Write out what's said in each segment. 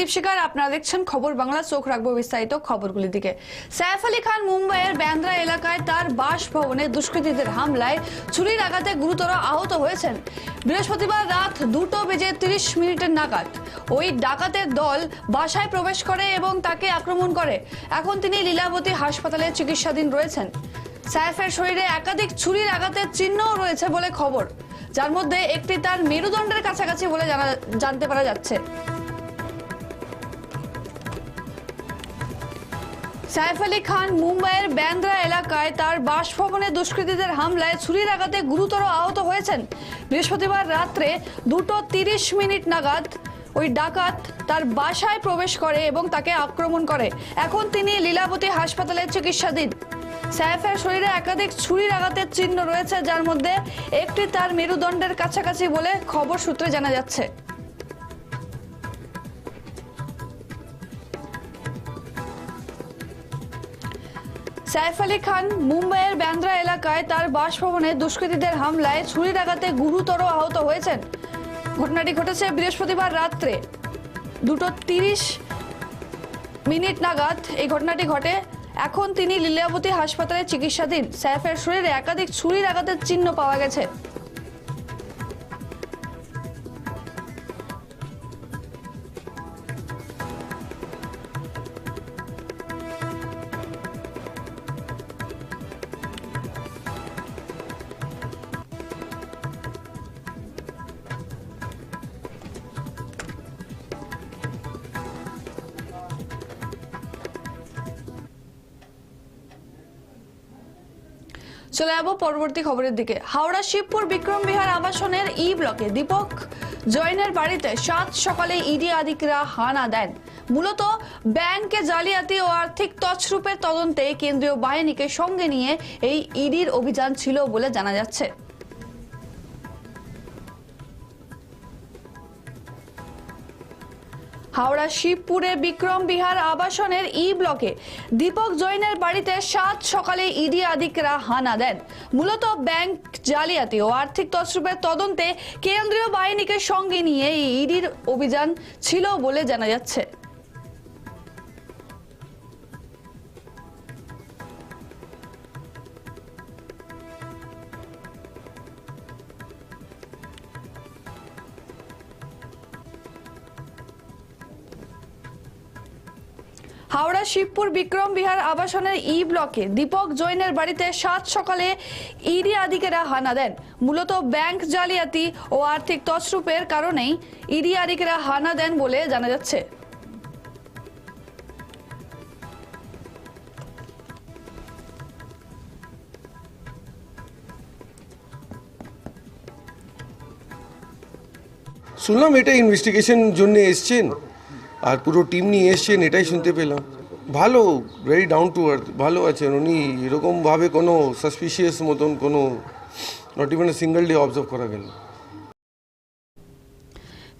দীপশিকার আপনারা দেখছেন খবর বাংলা। চোখ রাখব বিস্তারিত খবরগুলির দিকে। সাইফ আলী খান মুম্বাইয়ের ব্যান্দ্রা এলাকায় তার বাসভবনে দুষ্কৃতীদের হামলায় ছুরির আঘাতে গুরুতর আহত হয়েছেন। বৃহস্পতিবার রাত দুটো বেজে তিরিশ মিনিটের নাগাদ ওই ডাকাতের দল বাসায় প্রবেশ করে এবং তাকে আক্রমণ করে। এখন তিনি লীলাবতী হাসপাতালে চিকিৎসাধীন রয়েছেন। সাইফের শরীরে একাধিক ছুরির আঘাতের চিহ্নও রয়েছে বলে খবর, যার মধ্যে একটি তার মেরুদণ্ডের কাছাকাছি বলে জানা জানতে পারা যাচ্ছে। সাইফ আলী খান মুম্বাইয়ের ব্যান্দ্রা এলাকায় তার বাসভবনে দুষ্কৃতীদের হামলায় ছুরির আঘাতে গুরুতর আহত হয়েছেন। বৃহস্পতিবার রাত্রে দুটো তিরিশ মিনিট নাগাদ ওই ডাকাত তার বাসায় প্রবেশ করে এবং তাকে আক্রমণ করে। এখন তিনি লীলাবতী হাসপাতালে চিকিৎসাধীন। সাইফের শরীরে একাধিক ছুরির আঘাতের চিহ্ন রয়েছে, যার মধ্যে একটি তার মেরুদণ্ডের কাছাকাছি বলে খবর সূত্রে জানা যাচ্ছে। সাইফ আলী খান মুম্বাইয়ের ব্যান্দ্রা এলাকায় তার বাসভবনে দুষ্কৃতীদের হামলায় ছুরি ডাকাতে গুরুতর আহত হয়েছেন। ঘটনাটি ঘটেছে বৃহস্পতিবার রাত্রে দুটো তিরিশ মিনিট নাগাদ। এই ঘটনাটি ঘটে। এখন তিনি লীলাবতী হাসপাতালে চিকিৎসাধীন। সাইফের শরীরে একাধিক ছুরি আঘাতের চিহ্ন পাওয়া গেছে। চলে যাব পরবর্তী খবরের দিকে। হাওড়া, শিবপুর, বিক্রম বিহার আবাসনের ই ব্লকে দীপক জৈনের বাড়িতে সাত সকালে ইডি আধিকরা হানা দেন। মূলত ব্যাংকে জালিয়াতি ও আর্থিক তছরূপের তদন্তে কেন্দ্রীয় বাহিনীকে সঙ্গে নিয়ে এই ইডির অভিযান ছিল বলে জানা যাচ্ছে। হাওড়া শিবপুরে বিক্রম বিহার আবাসনের ই ব্লকে দীপক জৈনের বাড়িতে সাত সকালে ইডি আধিকরা হানা দেন। মূলত ব্যাংক জালিয়াতি ও আর্থিক তছরূপের তদন্তে কেন্দ্রীয় বাহিনীকে সঙ্গে নিয়ে এই ইডির অভিযান ছিল বলে জানা যাচ্ছে। হাওড়া শিবপুর বিক্রম বিহার আবাসনের ই ব্লকে দীপক জৈনের বাড়িতে সাত সকালে ইডি আধিকেরা হানা দেন। মূলত ব্যাংক জালিয়াতি ও আর্থিক তছরূপের কারণেই ইডি আধিকেরা হানা দেন বলে জানা যাচ্ছে। শুনলাম এটা ইনভেস্টিগেশন জন্য এসছেন। আর পুরো টিম নিয়ে এসছেন, এটাই শুনতে পেলাম। ভালো ভেরি ডাউন টু আর্থ ভালো আছেন উনি। এরকমভাবে কোনো সাসপিশিয়াস মতন কোনো not even single day observe করা গেল।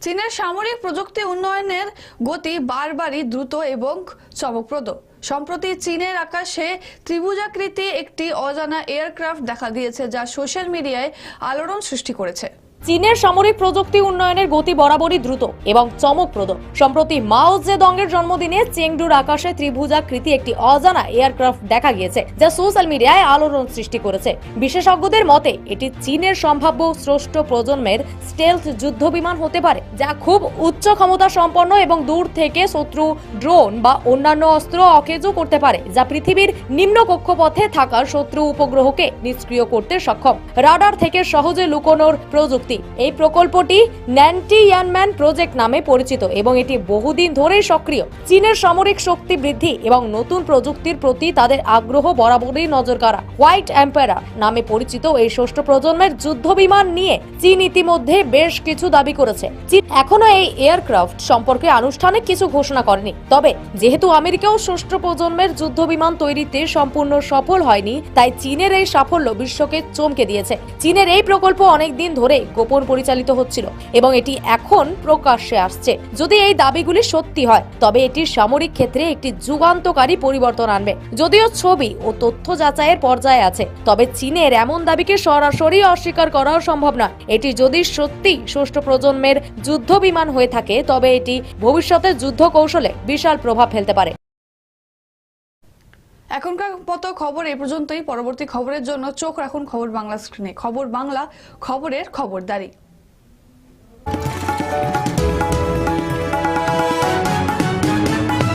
চীনের সামরিক প্রযুক্তি উন্নয়নের গতি বারবারই দ্রুত এবং চমকপ্রদ। সম্প্রতি চীনের আকাশে ত্রিভুজাকৃতি একটি অজানা এয়ারক্রাফট দেখা দিয়েছে, যা সোশ্যাল মিডিয়ায় আলোড়ন সৃষ্টি করেছে। চীনের সামরিক প্রযুক্তি উন্নয়নের গতি বরাবরই দ্রুত এবং চমকপ্রদ। সম্প্রতি মাও জেদংয়ের জন্মদিনে চেংডুর আকাশে ত্রিভুজাকৃতি একটি অজানা এয়ারক্রাফট দেখা গিয়েছে, যা সোশ্যাল মিডিয়ায় আলোড়ন সৃষ্টি করেছে। বিশেষজ্ঞদের মতে, এটি চীনের সম্ভাব্য স্রষ্ট প্রজন্মের স্টেলথ যুদ্ধ বিমান হতে পারে, যা খুব উচ্চ ক্ষমতা সম্পন্ন এবং দূর থেকে শত্রু, ড্রোন বা অন্যান্য অস্ত্র অকেজো করতে পারে, যা পৃথিবীর নিম্ন কক্ষপথে থাকা শত্রু উপগ্রহকে নিষ্ক্রিয় করতে সক্ষম। রাডার থেকে সহজে লুকোনোর প্রযুক্তি এই প্রকল্পটি ন্যান্টি ইয়ানম্যান প্রজেক্ট নামে পরিচিত এবং এটি বহুদিন ধরেই সক্রিয়। চীনের সামরিক শক্তি বৃদ্ধি এবং নতুন প্রযুক্তির প্রতি তাদের আগ্রহ বরাবরই নজর কাড়া হোয়াইট এম্পায়ার নামে পরিচিত এই ষষ্ঠ প্রজন্মের যুদ্ধ বিমান নিয়ে চীন ইতিমধ্যে বেশ কিছু দাবি করেছে। চীন এখনও এই এয়ারক্রাফট সম্পর্কে আনুষ্ঠানিক কিছু ঘোষণা করেনি। তবে যেহেতু আমেরিকাও ষষ্ঠ প্রজন্মের যুদ্ধ বিমান তৈরিতে সম্পূর্ণ সফল হয়নি, তাই চীনের এই সাফল্য বিশ্বকে চমকে দিয়েছে। চীনের এই প্রকল্প অনেকদিন ধরে গোপন পরিচালিত হচ্ছিল এবং এটি এখন প্রকাশ্যে আসছে। যদি এই দাবিগুলি সত্যি হয়, তবে এটি সামরিক ক্ষেত্রে একটি যুগান্তকারী পরিবর্তন আনবে। যদিও ছবি ও তথ্য যাচাইয়ের পর্যায়ে আছে, তবে চীনের এমন দাবিকে সরাসরি অস্বীকার করাও সম্ভব নয়। এটি যদি সত্যি ষষ্ঠ প্রজন্মের যুদ্ধ বিমান হয়ে থাকে, তবে এটি ভবিষ্যতে যুদ্ধ কৌশলে বিশাল প্রভাব ফেলতে পারে। এখনকার মতো খবর এ পর্যন্তই। পরবর্তী খবরের জন্য চোখ রাখুন খবর বাংলা স্ক্রিনে। খবর বাংলা, খবরের খবরদারি।